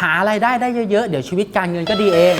หารายได้ได้เยอะๆ เดี๋ยวชีวิตการเงินก็ดีเอง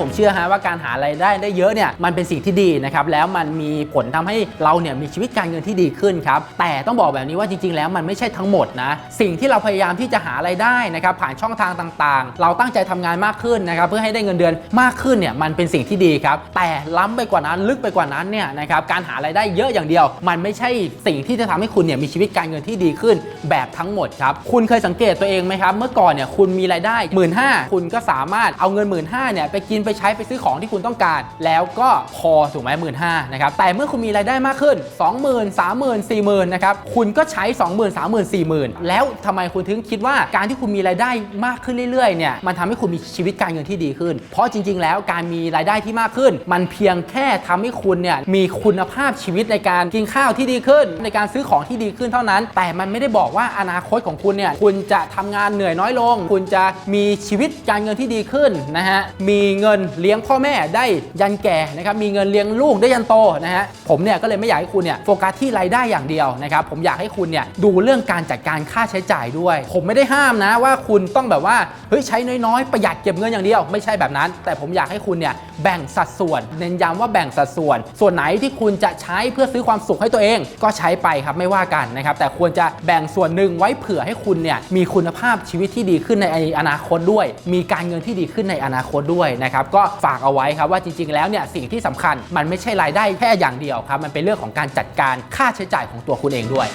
ผมเชื่อฮะว่าการหารายได้ได้เยอะเนี่ยมันเป็นสิ่งที่ดีนะครับแล้วมันมีผลทำให้เราเนี่ยมีชีวิตการเงินที่ดีขึ้นครับแต่ต้องบอกแบบนี้ว่าจริง ๆ แล้วมันไม่ใช่ทั้งหมดนะสิ่งที่เราพยายามที่จะหารายได้นะครับผ่านช่องทางต่างๆ เราตั้งใจทำงานมากขึ้นนะครับเพื่อให้ได้เงินเดือนมากขึ้นเนี่ยมันเป็นสิ่งที่ดีครับแต่ล้ำไปกว่านั้นลึกไปกว่านั้นเนี่ยนะครับการหารายได้เยอะอย่างเดียว มันไม่ใช่สิ่งที่จะทำให้คุณเนี่ยมีชีวิตการเงินที่ดีขึ้น แบบทั้งหมดครับคุณเคยสังเกตตัวเองไหมครับเมื่อก่อนเนี่ยคุณมีรายได้1 5ื่นคุณก็สามารถเอาเงิน1 5ื่นเนี่ยไปกินไปใช้ไปซื้อของที่คุณต้องการ แล้วก็พอถูกไหมหมื่นห้านะครับแต่เมื่อคุณมีรายได้มากขึ้น 20,000 30,000 40,000นะครับคุณก็ใช้ 20,000 30,000 40,000 แล้วทำไมคุณถึงคิดว่าการที่คุณมีรายได้มากขึ้นเรื่อยๆเนี่ยมันทำให้คุณมีชีวิตการเงินที่ดีขึ้น เพราะจริง ๆ แล้วการมีรายได้ที่มากขึ้น มันเพียงแค่ทำให้คุณเนี่ยมีคุณภาพชีวิตในการกินข้าวที่ดีขึ้น ในการซื้อของที่ดีขึ้นเท่านั้น แต่มันไม่ได้บอกว่าอนาคตของคุณเนี่ยคุณจะทำงานเหนื่อยน้อยลง คุณจะมีชีวิตการเงินที่ดีขึ้นนะฮะมีเงินเลี้ยงพ่อแม่ได้ยันแก่นะครับมีเงินเลี้ยงลูกได้ยันโตนะฮะผมเนี่ยก็เลยไม่อยากให้คุณเนี่ยโฟกัสที่รายได้อย่างเดียวนะครับผมอยากให้คุณเนี่ยดูเรื่องการจัดการค่าใช้จ่ายด้วย ผมไม่ได้ห้ามนะว่าคุณต้องแบบว่าเฮ้ยใช้น้อยๆ ประหยัดเก็บเงินอย่างเดียว ไม่ใช่แบบนั้น แต่ผมอยากให้คุณเนี่ยแบ่งสัดส่วน เน้นย้ำว่าแบ่งสัดส่วน ส่วนไหนที่คุณจะใช้เพื่อซื้อความสุขให้ตัวเอง ก็ใช้ไปครับไม่ว่ากันนะครับแต่ควรจะแบ่งส่วนหนึ่งไว้เผื่อให้คุณเนี่ยมีคุณภาพชีวิตที่ดีขึ้นในอนาคตด้วย มีการเงินที่ดีขึ้นในอนาคตด้วยนะครับก็ฝากเอาไว้ครับว่าจริงๆแล้วเนี่ยสิ่งที่สำคัญมันไม่ใช่รายได้แค่อย่างเดียวครับมันเป็นเรื่องของการจัดการค่าใช้จ่ายของตัวคุณเองด้วย